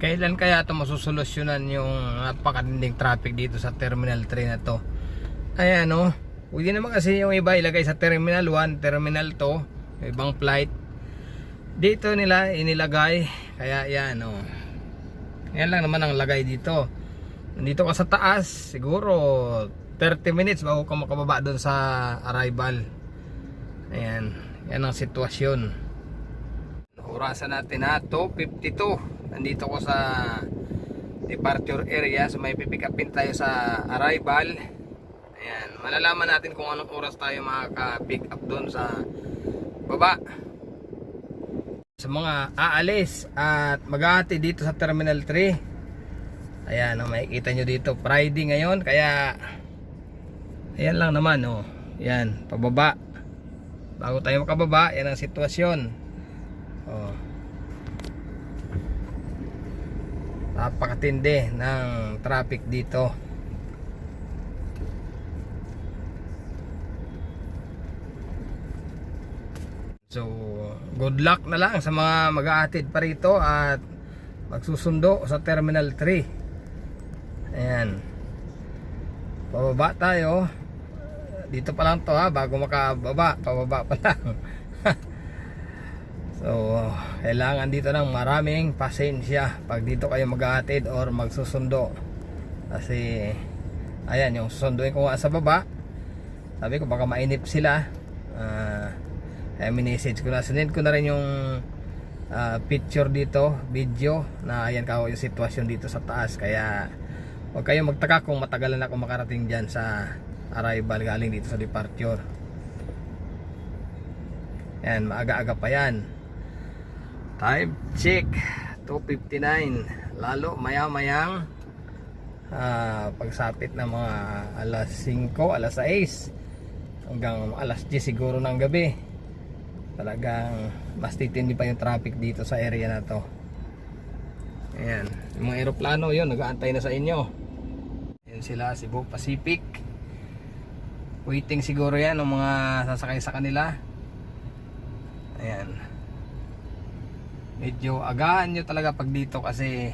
Kailan kaya ito masusolusyonan yung napakatinding traffic dito sa Terminal 3 na to? Ayan o. Pwede naman kasi yung iba ilagay sa Terminal 1, Terminal 2, ibang flight. Dito nila inilagay. Kaya yan o. Yan lang naman ang lagay dito. Nandito ka sa taas, siguro 30 minutes bago ka makababa doon sa arrival. Ayan. Yan ang sitwasyon. Orasan natin ha, 2.52 Nandito ko sa departure area So may pipick upin tayo sa arrival. Ayan, malalaman natin kung anong oras tayo makaka-pick up doon sa baba. Sa mga aalis at maghahati dito sa Terminal 3 Ayan, oh, makikita nyo dito Friday ngayon, kaya Ayan lang naman, oh. Yan, pababa. Bago tayo makababa, yan ang sitwasyon. Oh. Napakatindi ng traffic dito. So, good luck na lang sa mga mag-aatid pa rito at magsusundo sa Terminal 3. Ayan. Pababa tayo. Dito pa lang to ha, bago makababa, pababa pa lang. So, kailangan dito ng maraming pasensya pag dito kayo maghahatid or magsusundo. Kasi, ayan, yung susunduin ko nga sa baba, sabi ko baka mainip sila. Uh, kaya minessage ko na. Sinend ko na rin yung ah, picture dito, video, na ayan ka yung sitwasyon dito sa taas. Kaya, huwag kayong magtaka kung matagalan ako makarating dyan sa arrival galing dito sa departure. Yan, maaga-aga pa yan. Time check. 2.59 Lalo maya mayang ah, Pagsapit ng mga alas 5, alas 6 Hanggang alas 10 siguro ng gabi. Talagang mas titindi pa yung traffic dito sa area na to. Ayan. Yung mga aeroplano yun nag-aantay na sa inyo. Ayan sila Cebu Pacific. Waiting siguro yan ng mga sasakay sa kanila. Ayan medyo agahan nyo talaga pag dito kasi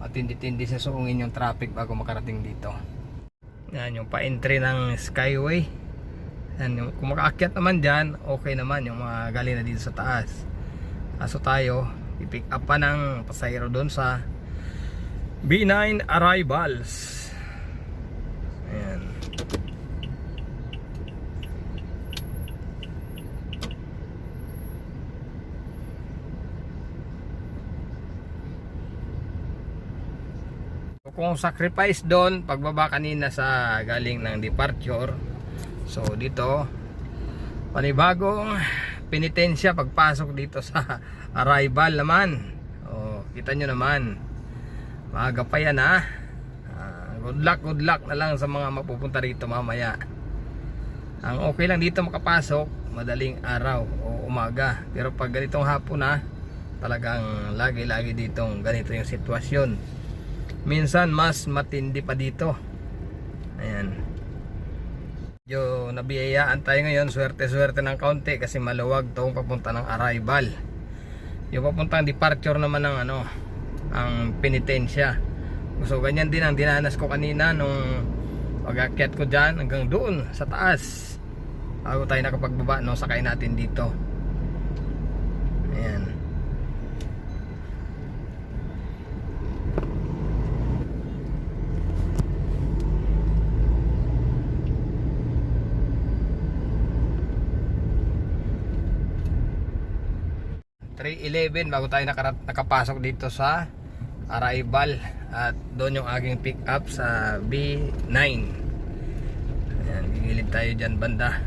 matindi-tindi sa suungin yung traffic bago makarating dito. Yan yung pa-entry ng skyway. Yan, yung, kung makaakyat naman dyan okay naman yung mga galing na dito sa taas. Kaso tayo ipick up pa ng pasayro doon sa B9 arrivals ayan kung sacrifice doon pagbaba kanina sa galing ng departure so dito panibagong penitensya pagpasok dito sa arrival naman. Oh, kita nyo naman. Maaga pa yan ha? Ah, good luck good luck na lang sa mga mapupunta rito mamaya. Ang okay lang dito makapasok madaling araw o umaga. Pero pag ganitong hapon na talagang lagi lagi ditong ganito yung sitwasyon minsan mas matindi pa dito. Ayan. Medyo nabiyayaan tayo ngayon. Swerte swerte ng kaunti kasi maluwag tong papunta ng arrival. Yung papuntang departure naman ng ano ang penitensya. So ganyan din ang dinanas ko kanina nung pag-akyat ko dyan hanggang doon sa taas. Bago tayo nakapagbaba no? Sakay natin dito. Ayan 3.11 bago tayo nakapasok dito sa arrival. At doon yung aking pick up sa B9 ayan, gigilid tayo dyan banda